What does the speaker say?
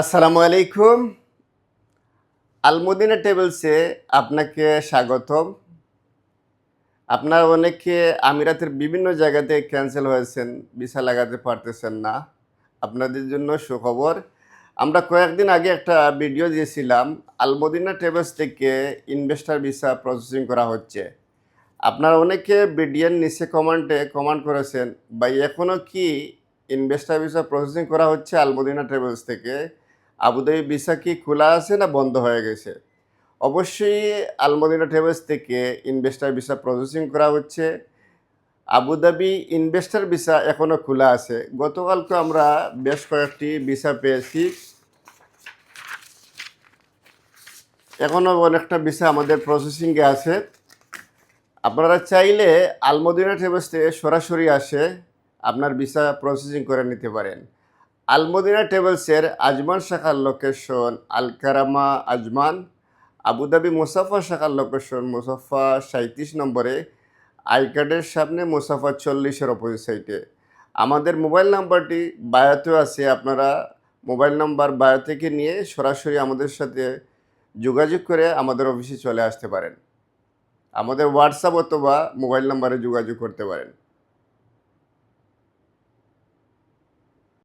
আসসালামু আলাইকুম। আলমদিনা টেবলসে আপনাকে স্বাগতম। আপনারা অনেকে আমিরাতের বিভিন্ন জায়গাতে ক্যান্সেল হয়েছেন ভিসা লাগাতে পারতেছেন না। আপনাদের জন্য সুখবর। আমরা কয়েকদিন আগে একটা ভিডিও দিয়েছিলাম আলমদিনা টেবলস থেকে ইনভেস্টার ভিসা প্রসেসিং করা হচ্ছে। আপনারা অনেকে ভিডিওর নিচে কমেন্টে কমান্ড করেছেন বা এখনও কি ইনভেস্টার ভিসা প্রসেসিং করা হচ্ছে আলমদিনা ট্রেভেলস থেকে? আবুধাবি ভিসা কি খোলা আছে না বন্ধ হয়ে গেছে? অবশ্যই আলমদিনা ট্রাভেলস থেকে ইনভেস্টার ভিসা প্রসেসিং করা হচ্ছে। আবুধাবি ইনভেস্টার ভিসা এখনও খোলা আছে। গতকাল তো আমরা বেশ কয়েকটি ভিসা পেয়েছি। এখনও অনেকটা ভিসা আমাদের প্রসেসিংয়ে আছে। আপনারা চাইলে আলমদিনা ট্রাভেলস থেকে সরাসরি আসে আপনার ভিসা প্রসেসিং করে নিতে পারেন। আলমদিনা ট্রাভেলসের আজমান শাখার location Al Karama Ajman Abu Dhabi Musaffah শাখার লোকেশন মুসাফা সাঁত্রিশ নম্বরে আই কার্ডের সামনে মুসাফা চল্লিশের অপোজিট সাইটে আমাদের মোবাইল নাম্বারটি বায়োতেও আছে, আপনারা মোবাইল নাম্বার বায়ো থেকে নিয়ে সরাসরি আমাদের সাথে যোগাযোগ করে আমাদের অফিসে চলে আসতে পারেন। আমাদের হোয়াটসঅ্যাপ অথবা মোবাইল নাম্বারে যোগাযোগ করতে পারেন।